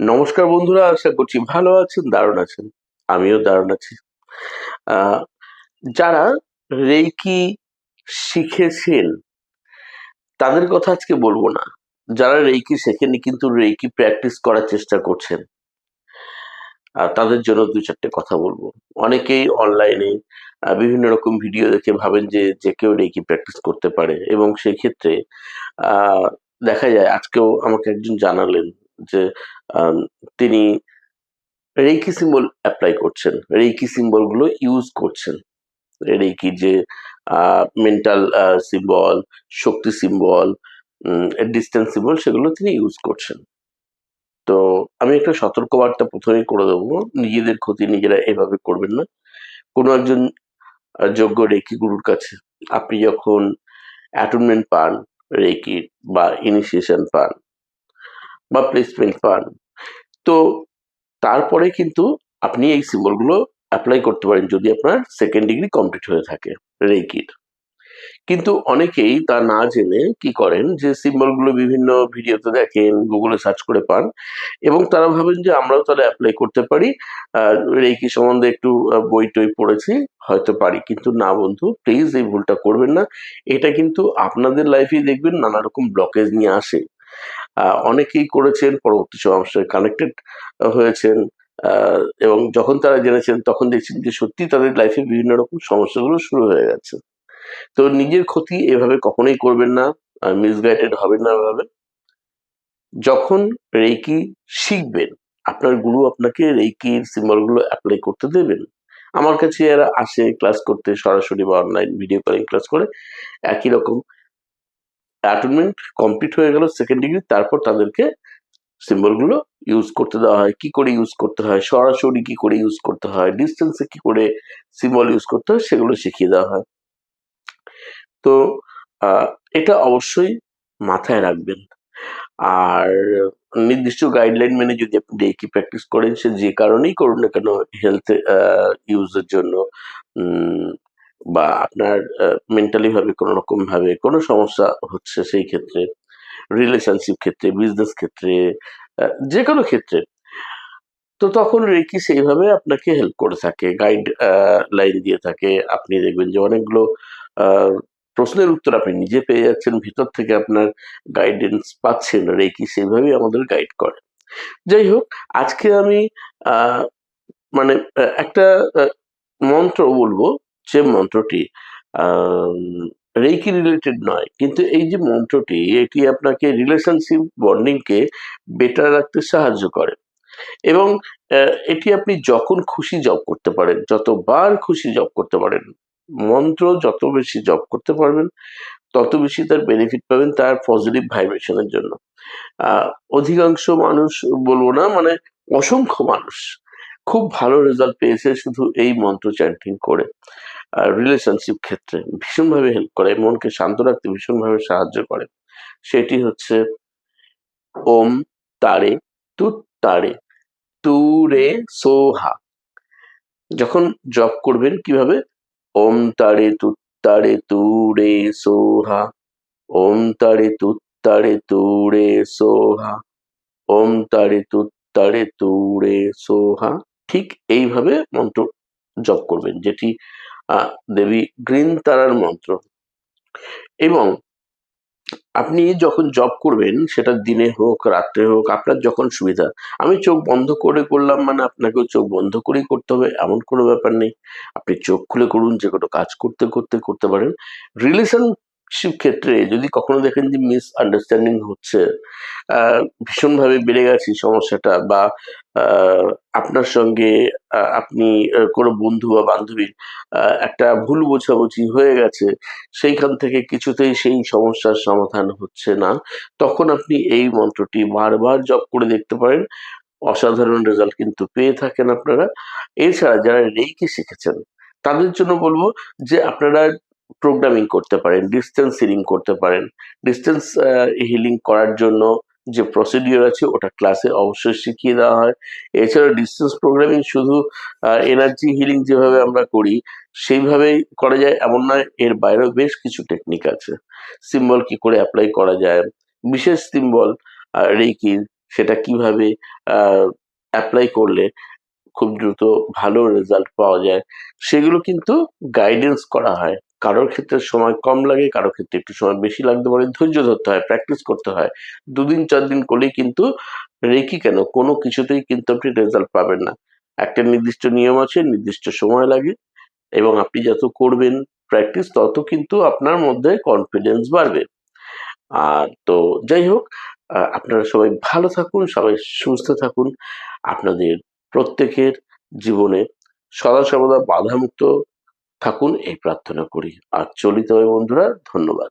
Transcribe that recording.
নমস্কার বন্ধুরা আশা করছি ভালো আছেন দারুণ আছেন। আমিও দারুণ আছি। যারা রেকি শিখেছেন তাদের কথা আজকে বলব না। যারা রেইকি শেখেনি কিন্তু রেকি প্র্যাকটিস করার চেষ্টা করছেন তাদের জন্য দু চারটে কথা বলব। অনেকেই অনলাইনে বিভিন্ন রকম ভিডিও দেখে ভাবেন যে যে কেউ রেকি প্র্যাকটিস করতে পারে এবং সেই ক্ষেত্রে আহ, দেখা যায় আজকেও আমাকে একজন জানালেন যে তিনি রেকি সিম্বল অ্যাপ্লাই করছেন। রেকি সিম্বলগুলো ইউজ করছেন। রেইকি যে মেন্টাল সিম্বল শক্তি সিম্বল ডিস্টেন্স সিম্বল সেগুলো তিনি ইউজ করছেন। তো আমি একটা সতর্কবার্তা প্রথমেই করে দেবো। নিজেদের ক্ষতি নিজেরা এভাবে করবেন না। কোনো একজন যোগ্য রেকি গুরুর কাছে আপনি যখন অ্যাটনমেন্ট পান রেকির বা ইনিশিয়েশন পান বা প্লেসমেন্ট পান। তো তারপরে কিন্তু আপনি এই সিম্বলগুলো অ্যাপ্লাই করতে পারেন যদি আপনার সেকেন্ড ডিগ্রি কমপ্লিট হয়ে থাকে রেকির কিন্তু অনেকেই তা না জেনে কি করেন যে সিম্বলগুলো বিভিন্ন ভিডিওতে দেখেন গুগলে সার্চ করে পান এবং তারা ভাবেন যে আমরাও তাহলে অ্যাপ্লাই করতে পারি। রেকি সম্বন্ধে একটু বই টই পড়েছি, হয়তো পারি। কিন্তু না বন্ধু প্লিজ এই ভুলটা করবেন না। এটা কিন্তু আপনাদের লাইফেই দেখবেন নানা রকম ব্লকেজ নিয়ে আসে। অনেকেই করেছেন, পরবর্তী সমস্যায় কানেক্টেড হয়েছেন এবং যখন তারা জেনেছেন তখন দেখছেন যে সত্যি তাদের লাইফে বিভিন্ন রকম সমস্যাগুলো শুরু হয়ে গেছে। তো নিজের ক্ষতি এভাবে কখনোই করবেন না মিসগাইডেড হবেন না এভাবে। যখন রেকি শিখবেন, আপনার গুরু আপনাকে রেকির সিম্বলগুলো অ্যাপ্লাই করতে দেবেন। আমার কাছে এরা আসে ক্লাস করতে, সরাসরি বা অনলাইন ভিডিও কলিং ক্লাস করে, একই রকম। অ্যাটনমেন্ট কমপ্লিট হয়ে গেল সেকেন্ড ডিগ্রি তারপর তাদেরকে সিম্বলগুলো ইউজ করতে দেওয়া হয়। কি করে ইউজ করতে হয়? সরাসরি কি করে ইউজ করতে হয়? ডিস্টেন্সে কি করে সিম্বল ইউজ করতে হয়? সেগুলো শিখিয়ে দেওয়া হয়। তো এটা অবশ্যই মাথায় রাখবেন। আর নির্দিষ্ট গাইডলাইন মেনে যদি আপনি ডেকি প্র্যাকটিস করেন, সে যে কারণেই করুন না কেন হেলথ ইউজের জন্য। বা আপনার মেন্টালি ভাবে কোনো রকম ভাবে কোনো সমস্যা হচ্ছে সেই ক্ষেত্রে রিলেশনশিপ ক্ষেত্রে বিজনেস ক্ষেত্রে যে কোনো ক্ষেত্রে। তো তখন রেকি সেইভাবে আপনাকে হেল্প করে থাকে গাইড লাইন দিয়ে থাকে। আপনি দেখবেন যে অনেকগুলো প্রশ্নের উত্তর আপনি নিজে পেয়ে যাচ্ছেন, ভিতর থেকে আপনার গাইডেন্স পাচ্ছেন, রেকি সেইভাবেই আমাদের গাইড করে। যাই হোক, আজকে আমি মানে একটা মন্ত্র বলব। যে মন্ত্রটি রেকি রিলেটেড নয়, কিন্তু এই যে মন্ত্রটি, এটি আপনাকে রিলেশনশিপ বন্ডিংকে বেটার রাখতে সাহায্য করে। এবং এটি আপনি যখন খুশি জব করতে পারেন, যতবার খুশি জব করতে পারেন, মন্ত্র যত বেশি জব করতে পারবেন, তত বেশি তার বেনিফিট পাবেন তার পজিটিভ ভাইব্রেশনের জন্য। অধিকাংশ মানুষ বলব না মানে অসংখ্য মানুষ খুব ভালো রেজাল্ট পেয়েছে শুধু এই মন্ত্র চ্যান্টিং করে। রিলেশনশিপ ক্ষেত্রে ভীষণভাবে হেল্প করে মনকে শান্ত রাখতে ভীষণভাবে সাহায্য করে। সেটি হচ্ছে ওম তারে তুত তারে তু রে সোহা। যখন জব করবেন কীভাবে? ওম তারে তুত্তারে তুরে সোহা। ওম তারে তুত্তারে তুরে সোহা। ওম তারে তুত্তারে তুরে সোহা। ঠিক এইভাবে মন্ত্র জপ করবেন, যেটি দেবী গ্রিন তারার মন্ত্র। এবং আপনি যখন জব করবেন, সেটা দিনে হোক, রাত্রে হোক, আপনার যখন সুবিধা। আমি চোখ বন্ধ করে করলাম মানে আপনাকেও চোখ বন্ধ করেই করতে হবে, এমন কোনো ব্যাপার নেই। আপনি চোখ খুলে করুন, যে কোনো কাজ করতে করতে করতে পারেন। রিলেশনশিপ ক্ষেত্রে যদি কখনো দেখেন যে মিস আন্ডারস্ট্যান্ডিং হচ্ছে ভীষণভাবে বেড়ে গেছে সমস্যাটা বা আপনার সঙ্গে আপনি কোনো বন্ধু বা বান্ধবীর একটা ভুল বোঝাবুঝি হয়ে গেছে, সেইখান থেকে কিছুতেই সেই সমস্যার সমাধান হচ্ছে না। তখন আপনি এই মন্ত্রটি বারবার জপ করে দেখতে পারেন, অসাধারণ রেজাল্ট কিন্তু পেয়ে থাকেন আপনারা। এছাড়া যারা রেইকি শিখেছেন, তাদের জন্য বলব যে আপনারা প্রোগ্রামিং করতে পারেন ডিস্টেন্স হিলিং করতে পারেন। ডিস্টেন্স হিলিং করার জন্য যে প্রসিডিওর আছে, ওটা ক্লাসে অবশ্যই শিখিয়ে দেওয়া হয়। এছাড়া ডিস্টেন্স প্রোগ্রামিং শুধু এনার্জি হিলিং যেভাবে আমরা করি, সেইভাবেই করা যায়। এমন নয়, এর বাইরেও বেশ কিছু টেকনিক আছে। সিম্বল কি করে অ্যাপ্লাই করা যায়? বিশেষ সিম্বল রেকির সেটা কীভাবে অ্যাপ্লাই করলে খুব দ্রুত ভালো রেজাল্ট পাওয়া যায়? সেগুলো কিন্তু গাইডেন্স করা হয়। কারোর ক্ষেত্রে সময় কম লাগে, কারোর ক্ষেত্রে একটু সময় বেশি লাগতে পারে। ধৈর্য ধরতে হয় প্র্যাকটিস করতে হয়। দুদিন, চার দিন করলেই কিন্তু রেখি কেন? কোনো কিছুতেই কিন্তু আপনি রেজাল্ট পাবেন না। একটা নির্দিষ্ট নিয়ম আছে, নির্দিষ্ট সময় লাগে এবং আপনি যত করবেন প্র্যাকটিস তত কিন্তু আপনার মধ্যে কনফিডেন্স বাড়বে। আর তো যাই হোক আপনারা সবাই ভালো থাকুন, সবাই সুস্থ থাকুন। আপনাদের প্রত্যেকের জীবনে সদা সর্বদা বাধামুক্ত থাকুন এই প্রার্থনা করি। আর চলিত হয় বন্ধুরা ধন্যবাদ।